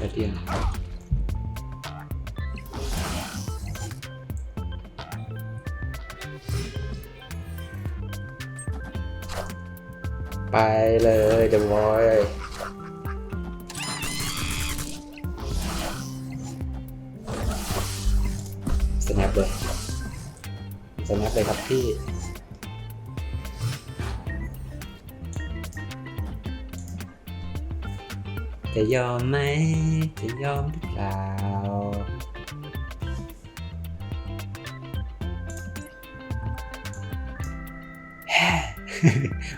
กระเดียนไปเลยเดอะบอยสแนปเลยสแนปเลยครับพี่ จะยอมไหม จะยอมหรือเปล่า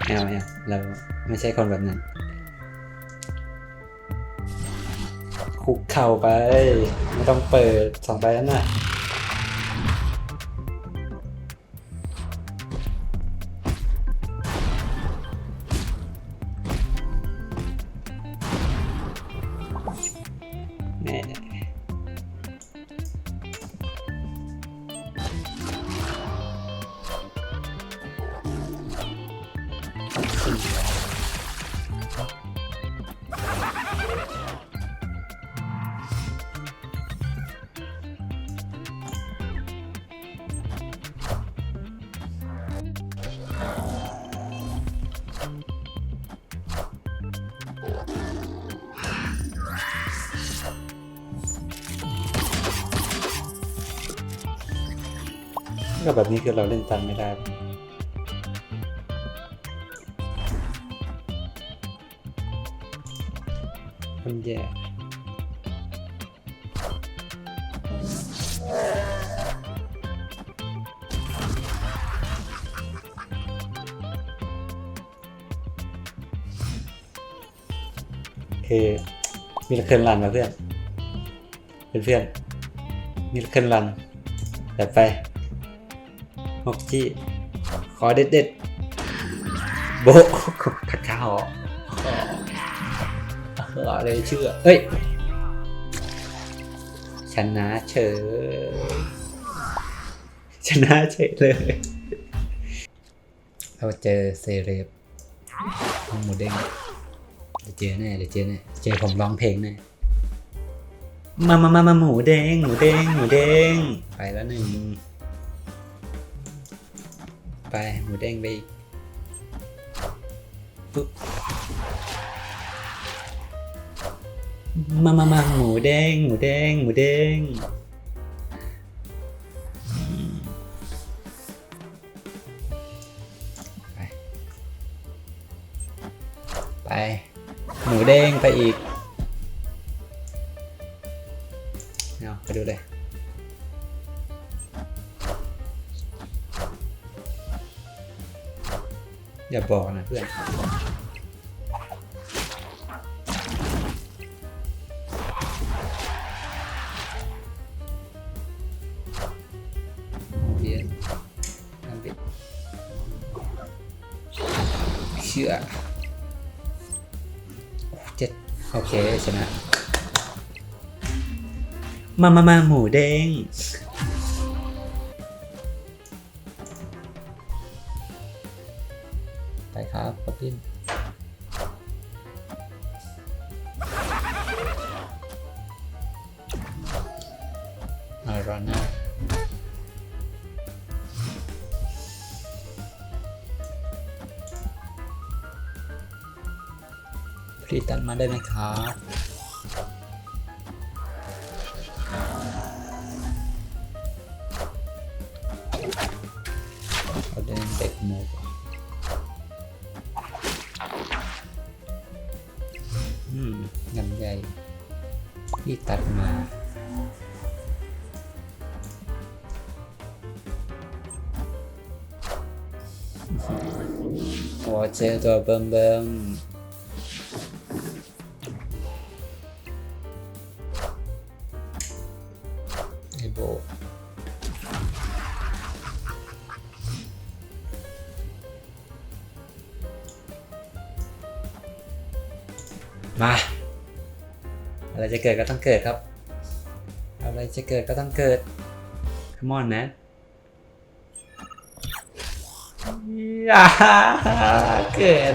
ไม่เอาไม่เอาเราไม่ใช่คนแบบนั้น คุกเข่าไป ไม่ต้องเปิดสองใบแล้วน่ะ ก็แบบนี้คือเราเล่นตันไม่ได้ มันแย่คือมีละเคินรันมาเพื่อนเป็นเพื่อนมีละเคินรันแบบไปฮกจี้ขอเด็ดเด็ดโบะทักข้าวเอ ออะไรเชื่อ เอ้ย ชนะเฉย ชนะเฉยเลย เราเจอเซเลบห้องหมูเด้งเดี๋ยวเจอแน่เดี๋ยวเจอแน่เจอผมร้องเพลงแน่มามามามาหมูเด้งหมูเด้งหมูเด้งไปแล้วหนึ่งไปหมูเด้งไปอีกปุ๊บ มามามาหมูเด้งหมูเด้งหมูเด้งไป ไป หมูเด้งไปอีกเอาไปดูเลยอย่าบอกนะเพื่อน ชื่อโอ้เจ็ดโอเคชนะ มามามาหมูเด้งไปครับป๊อปปิ้นอารอน่า พรีตันมาได้ไหมครับเอาเดินเด็กหมูก่อนอืมลำไยที่ตัดมาโอ้เจอ มา อะไรจะเกิดก็ต้องเกิดครับ อะไรจะเกิดก็ต้องเกิด come on นะอย่าเกิด